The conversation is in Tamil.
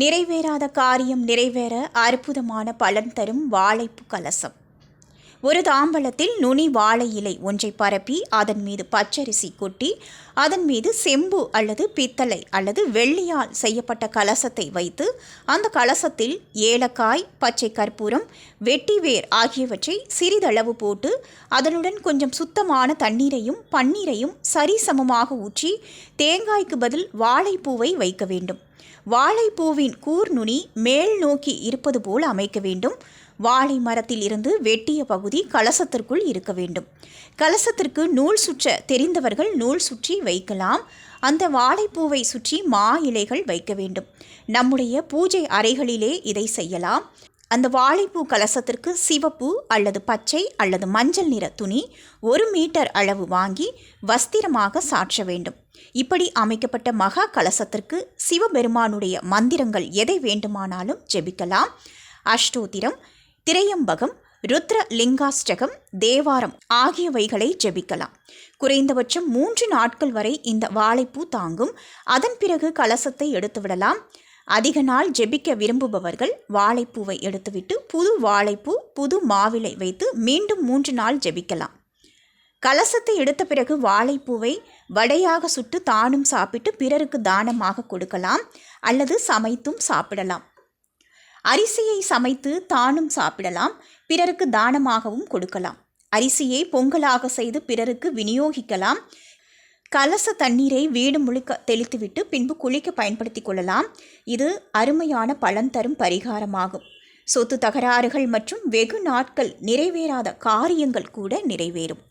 நிறைவேறாத காரியம் நிறைவேற அற்புதமான பலன் தரும் வாழைப்பு கலசம். ஒரு தாம்பலத்தில் நுனி வாழை இலை ஒன்றை பரப்பி அதன் மீது பச்சரிசி கொட்டி அதன் மீது செம்பு அல்லது பித்தளை அல்லது வெள்ளியால் செய்யப்பட்ட கலசத்தை வைத்து அந்த கலசத்தில் ஏலக்காய் பச்சை கற்பூரம் வெட்டிவேர் ஆகியவற்றை சிறிதளவு போட்டு அதனுடன் கொஞ்சம் சுத்தமான தண்ணீரையும் பன்னீரையும் சரிசமமாக ஊற்றி தேங்காய்க்கு பதில் வாழைப்பூவை வைக்க வேண்டும். வாழைப்பூவின் கூர்நுனி மேல் நோக்கி இருப்பது போல் அமைக்க வேண்டும். வாழை மரத்தில் இருந்து வெட்டிய பகுதி கலசத்திற்குள் இருக்க வேண்டும். கலசத்திற்கு நூல் சுற்ற தெரிந்தவர்கள் நூல் சுற்றி வைக்கலாம். அந்த வாழைப்பூவை சுற்றி மா இலைகள் வைக்க வேண்டும். நம்முடைய பூஜை அறைகளிலே இதை செய்யலாம். அந்த வாழைப்பூ கலசத்திற்கு சிவப்பு அல்லது பச்சை அல்லது மஞ்சள் நிற துணி ஒரு மீட்டர் அளவு வாங்கி வஸ்திரமாக சாற்ற வேண்டும். இப்படி அமைக்கப்பட்ட மகா கலசத்திற்கு சிவபெருமானுடைய மந்திரங்கள் எதை வேண்டுமானாலும் ஜெபிக்கலாம். அஷ்டோத்திரம் திரையம்பகம் ருத்ர லிங்காஷ்டகம் தேவாரம் ஆகியவைகளை ஜெபிக்கலாம். குறைந்தபட்சம் மூன்று நாட்கள் வரை இந்த வாழைப்பூ தாங்கும். அதன் பிறகு கலசத்தை எடுத்துவிடலாம். அதிக நாள் ஜெபிக்க விரும்புபவர்கள் வாழைப்பூவை எடுத்துவிட்டு புது வாழைப்பூ புது மாவிலை வைத்து மீண்டும் மூன்று நாள் ஜெபிக்கலாம். கலசத்தை எடுத்த பிறகு வாழைப்பூவை வடையாக சுட்டு தானும் சாப்பிட்டு பிறருக்கு தானமாக கொடுக்கலாம் அல்லது சமைத்தும் சாப்பிடலாம். அரிசியை சமைத்து தானும் சாப்பிடலாம் பிறருக்கு தானமாகவும் கொடுக்கலாம். அரிசியை பொங்கலாக செய்து பிறருக்கு விநியோகிக்கலாம் கலச தண்ணீரை வீடு முழுக்க தெளித்துவிட்டு பின்பு குளிக்க பயன்படுத்தி கொள்ளலாம். இது அருமையான பலன் தரும் பரிகாரமாகும். சொத்து தகராறுகள் மற்றும் வெகு நாட்கள் நிறைவேறாத காரியங்கள் கூட நிறைவேறும்.